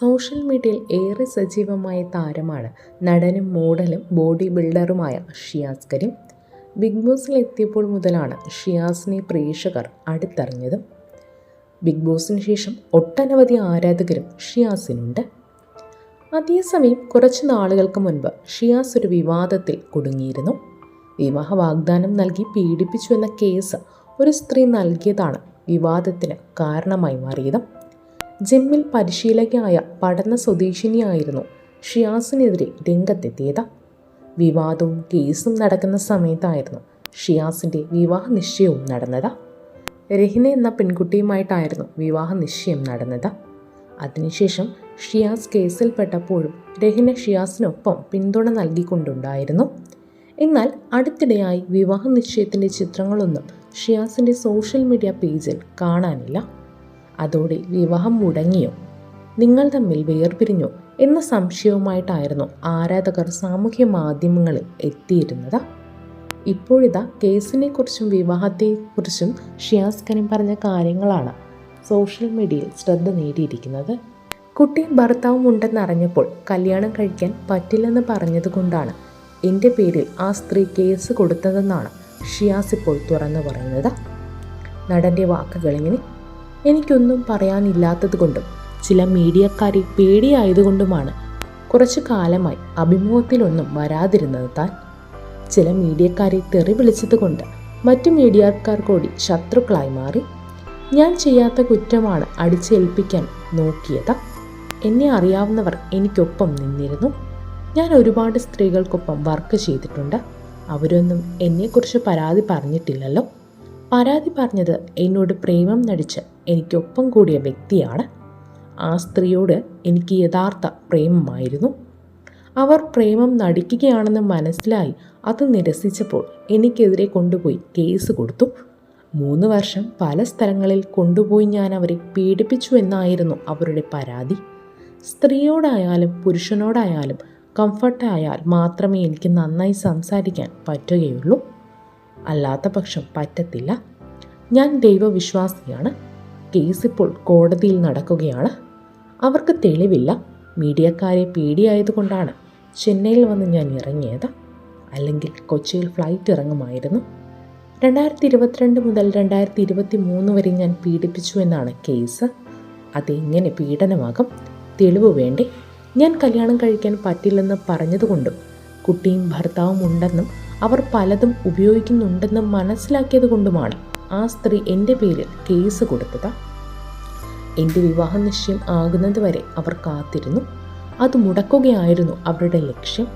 Social മീഡിയയിൽ ഏറെ സജീവമായ താരമാണ് നടനും മോഡലും ബോഡി ബിൽഡറുമായ ഷിയാസ് കരീം ബിഗ് ബോസിൽ എത്തിയപ്പോൾ മുതലാണ് ഷിയാസിനെ പ്രേക്ഷകർ അടുത്തറിഞ്ഞതും. ബിഗ് ബോസിന് ശേഷം ഒട്ടനവധി ആരാധകരും ഷിയാസിനുണ്ട്. അതേസമയം കുറച്ച് നാളുകൾക്ക് മുൻപ് ഷിയാസ് ഒരു വിവാദത്തിൽ കുടുങ്ങിയിരുന്നു. വിവാഹ വാഗ്ദാനം നൽകി പീഡിപ്പിച്ചു എന്ന കേസ് ഒരു സ്ത്രീ നൽകിയതാണ് വിവാദത്തിന് കാരണമായി മാറിയത്. ജിമ്മിൽ പരിശീലകയായ പഠന സ്വദേശിനിയായിരുന്നു ഷിയാസിനെതിരെ രംഗത്തെത്തിയത്. വിവാദവും കേസും നടക്കുന്ന സമയത്തായിരുന്നു ഷിയാസിന്റെ വിവാഹ നിശ്ചയവും നടന്നത്. രഹിന എന്ന പെൺകുട്ടിയുമായിട്ടായിരുന്നു വിവാഹ നിശ്ചയം നടന്നത്. അതിനുശേഷം ഷിയാസ് കേസിൽപ്പെട്ടപ്പോഴും രഹിന ഷിയാസിനൊപ്പം പിന്തുണ നൽകിക്കൊണ്ടുണ്ടായിരുന്നു. എന്നാൽ അടുത്തിടെയായി വിവാഹ നിശ്ചയത്തിന്റെ ചിത്രങ്ങളൊന്നും ഷിയാസിന്റെ സോഷ്യൽ മീഡിയ പേജിൽ കാണാനില്ല. അതോടെ വിവാഹം മുടങ്ങിയോ? നിങ്ങൾ തമ്മിൽ വേർപിരിഞ്ഞോ? എന്ന സംശയവുമായിട്ടായിരുന്നു ആരാധകർ സാമൂഹ്യ മാധ്യമങ്ങളിൽ എത്തിയിരുന്നത്. ഇപ്പോഴിതാ കേസിനെക്കുറിച്ചും വിവാഹത്തെക്കുറിച്ചും ഷിയാസ് കരീം പറഞ്ഞ കാര്യങ്ങളാണ് സോഷ്യൽ മീഡിയയിൽ ശ്രദ്ധ നേടിയിരിക്കുന്നത്. കുട്ടിയും ഭർത്താവും ഉണ്ടെന്നറിഞ്ഞപ്പോൾ കല്യാണം കഴിക്കാൻ പറ്റില്ലെന്ന് പറഞ്ഞതുകൊണ്ടാണ് എന്റെ പേരിൽ ആ സ്ത്രീ കേസ് കൊടുത്തതെന്നാണ് ഷിയാസ് ഇപ്പോൾ തുറന്നു പറയുന്നത്. നടന്റെ വാക്കുകളിങ്ങനെ എനിക്കൊന്നും പറയാനില്ലാത്തത് കൊണ്ടും ചില മീഡിയക്കാരെ പേടിയായതുകൊണ്ടുമാണ് കുറച്ചു കാലമായി അഭിമുഖത്തിലൊന്നും വരാതിരുന്നത് താൻ. ചില മീഡിയക്കാരെ തെറി വിളിച്ചതുകൊണ്ട് മറ്റു മീഡിയക്കാർ കൂടി ശത്രുക്കളായി മാറി. ഞാൻ ചെയ്യാത്ത കുറ്റമാണ് അടിച്ചേൽപ്പിക്കാൻ നോക്കിയത്. എന്നെ അറിയാവുന്നവർ എനിക്കൊപ്പം നിന്നിരുന്നു. ഞാൻ ഒരുപാട് സ്ത്രീകൾക്കൊപ്പം വർക്ക് ചെയ്തിട്ടുണ്ട്. അവരൊന്നും എന്നെക്കുറിച്ച് പരാതി പറഞ്ഞിട്ടില്ലല്ലോ. പരാതി പറഞ്ഞത് എന്നോട് പ്രേമം നടിച്ച് എനിക്കൊപ്പം കൂടിയ വ്യക്തിയാണ്. ആ സ്ത്രീയോട് എനിക്ക് യഥാർത്ഥ പ്രേമമായിരുന്നു. അവർ പ്രേമം നടിക്കുകയാണെന്ന് മനസ്സിലായി അത് നിരസിച്ചപ്പോൾ എനിക്കെതിരെ കൊണ്ടുപോയി കേസ് കൊടുത്തു. മൂന്ന് വർഷം പല സ്ഥലങ്ങളിൽ കൊണ്ടുപോയി ഞാൻ അവരെ പീഡിപ്പിച്ചു എന്നായിരുന്നു അവരുടെ പരാതി. സ്ത്രീയോടായാലും പുരുഷനോടായാലും കംഫർട്ടായാൽ മാത്രമേ എനിക്ക് നന്നായി സംസാരിക്കാൻ പറ്റുകയുള്ളൂ. അല്ലാത്ത പക്ഷം പറ്റത്തില്ല. ഞാൻ ദൈവവിശ്വാസിയാണ്. കേസ് ഇപ്പോൾ കോടതിയിൽ നടക്കുകയാണ്. അവർക്ക് തെളിവില്ല. മീഡിയക്കാരെ പേടിയായതുകൊണ്ടാണ് ചെന്നൈയിൽ വന്ന് ഞാൻ ഇറങ്ങിയത്. അല്ലെങ്കിൽ കൊച്ചിയിൽ ഫ്ലൈറ്റ് ഇറങ്ങുമായിരുന്നു. രണ്ടായിരത്തി ഇരുപത്തിരണ്ട് മുതൽ രണ്ടായിരത്തി ഇരുപത്തി മൂന്ന് വരെ ഞാൻ പീഡിപ്പിച്ചു എന്നാണ് കേസ്. അതെങ്ങനെ പീഡനമാകും? തെളിവ് വേണ്ടേ? ഞാൻ കല്യാണം കഴിക്കാൻ പറ്റില്ലെന്ന് പറഞ്ഞതുകൊണ്ടും കുട്ടിയും ഭർത്താവും ഉണ്ടെന്നും അവർ പലതും ഉപയോഗിക്കുന്നുണ്ടെന്ന് മനസ്സിലാക്കിയത് കൊണ്ടുമാണ് ആ സ്ത്രീ എന്റെ പേരിൽ കേസ് കൊടുത്തത്. എന്റെ വിവാഹ നിശ്ചയം ആകുന്നത് വരെ അവർ കാത്തിരുന്നു. അത് മുടക്കുകയായിരുന്നു അവരുടെ ലക്ഷ്യം.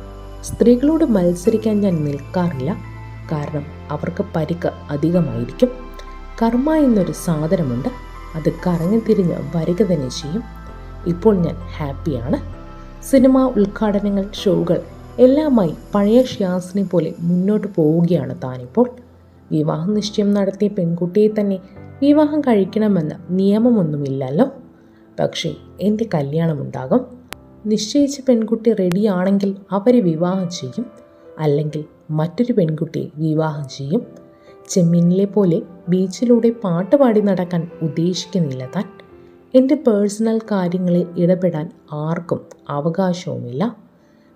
സ്ത്രീകളോട് മത്സരിക്കാൻ ഞാൻ നിൽക്കാറില്ല. കാരണം അവർക്ക് പരിക്ക് അധികമായിരിക്കും. കർമ്മ എന്നൊരു സാധനമുണ്ട്. അത് കറങ്ങി തിരിഞ്ഞ് വരിക തന്നെ ചെയ്യും. ഇപ്പോൾ ഞാൻ ഹാപ്പിയാണ്. സിനിമ ഉദ്ഘാടനങ്ങൾ ഷോകൾ എല്ലാമായി പഴയ ഷിയാസിനെ പോലെ മുന്നോട്ട് പോവുകയാണ് താനിപ്പോൾ. വിവാഹ നിശ്ചയം നടത്തിയ പെൺകുട്ടിയെ തന്നെ വിവാഹം കഴിക്കണമെന്ന നിയമമൊന്നുമില്ലല്ലോ. പക്ഷേ എന്റെ കല്യാണമുണ്ടാകും. നിശ്ചയിച്ച പെൺകുട്ടി റെഡിയാണെങ്കിൽ അവരെ വിവാഹം ചെയ്യും. അല്ലെങ്കിൽ മറ്റൊരു പെൺകുട്ടിയെ വിവാഹം ചെയ്യും. ചെമ്മീനിലെ പോലെ ബീച്ചിലൂടെ പാട്ട് പാടി നടക്കാൻ ഉദ്ദേശിക്കുന്നില്ല താൻ. എന്റെ പേഴ്സണൽ കാര്യങ്ങളിൽ ഇടപെടാൻ ആർക്കും അവകാശവുമില്ല.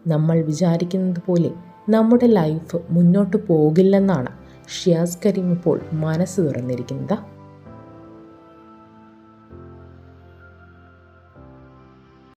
നമ്മൾ വിചാരിക്കുന്നത് പോലെ നമ്മുടെ ലൈഫ് മുന്നോട്ട് പോകില്ലെന്നാണ് ഷിയാസ് കരീം ഇപ്പോൾ മനസ്സ് തുറന്നിരിക്കുന്നത്.